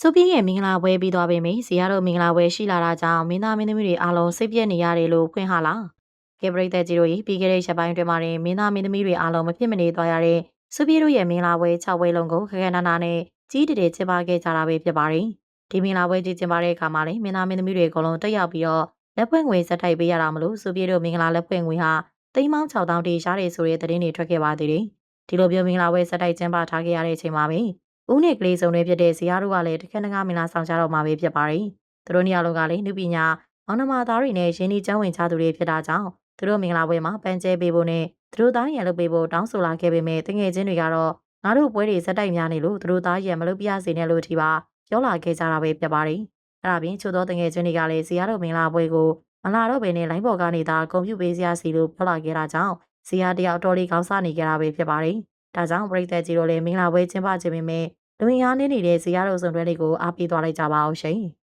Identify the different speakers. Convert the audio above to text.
Speaker 1: စုပြင်းရဲ့မင်္ဂလာပွဲပြီးသွားပြီမေဇီယာတို့မင်္ဂလာပွဲရှိလာတာကြောင့်မင်းသားမင်းသမီးတွေအားလုံးစိတ်ပြည့်နေရတယ်လို့ဖွင့်ဟလားကဲပရိသတ်ကြီးတို့ရေပြီးခဲ့တဲ့ရက်ပိုင်းအတွင်းမှာတင်မင်းသားမင်းသမီးတွေအားလုံးမဖြစ်မနေသွားရတဲ့စုပြင်းတို့ရဲ့မင်္ဂလာပွဲ6ပွဲလုံးကိုခက်ခဲနာနာနဲ့ကြီးတည်တည်ကျင်းပခဲ့ကြတာပဲဖြစ်ပါတယ်ဒီမင်္ဂလာပွဲကြီးကျင်းပတဲ့အခါမှာလည်းမင်းသားမင်းသမီးတွေအကုန်လုံးတက်ရောက်ပြီးတော့လက်ဖွင့်ငွေစက်ထိုက်ပေးရတာမလို့စုပြင်းတို့မင်္ဂလာလက်ဖွင့်ငွေဟာသိန်းပေါင်း6000တိရှားတယ်ဆိုတဲ့သတင်းတွေထွက်ခဲ့ပါသေးတယ်ဒီလိုမျိုးမင်္ဂလာပွဲစက်ထိုက်ကျင်းပထားခဲ့ရတဲ့အချိန်မှာပဲ ဦးနဲ့ကလေးစုံတွေဖြစ်တဲ့ဇီယာတို့ကလည်းတခက်တကားမင်္ဂလာဆောင်ကြတော့မှာပဲဖြစ်ပါတယ်။သူတို့နေရာလုံးကလည်းနုပညာမောင်နှမသားတွေနဲ့ရင်းနှီးကျန်းဝင်ချသူတွေဖြစ်တာကြောင့်သူတို့မင်္ဂလာပွဲမှာပန်းကျဲပေးဖို့နဲ့သူတို့သားရံလုပ်ပေးဖို့တောင်းဆိုလာခဲ့ပေမဲ့တငယ်ချင်းတွေကတော့ငါတို့ပွဲတွေဇက်တိုက်များနေလို့သူတို့သားရံမလုပ်ပြစေနဲ့လို့ဒီပါပြောလာခဲ့ကြတာပဲဖြစ်ပါတယ်။အဲ့ဒါပြင်ချို့သောတငယ်ချင်းတွေကလည်းဇီယာတို့မင်္ဂလာပွဲကိုမလာတော့ဘဲနဲ့လိုင်းပေါ်ကနေသာဂုံပြူပေးစရာစီလို့ပြောလာခဲ့တာကြောင့်ဇီယာတယောက်တော်လေးကောင်းစားနေကြတာပဲဖြစ်ပါတယ်။ ဒါကြောင့်ပရိသတ်ကြီးတို့လည်းမင်္ဂလာပွဲကျင်းပခြင်းပေမဲ့လူဝင်အားနေနေတဲ့ဇီယာတို့စုံတွဲလေးကိုအားပေးသွားလိုက်ကြပါအောင်ရှင်။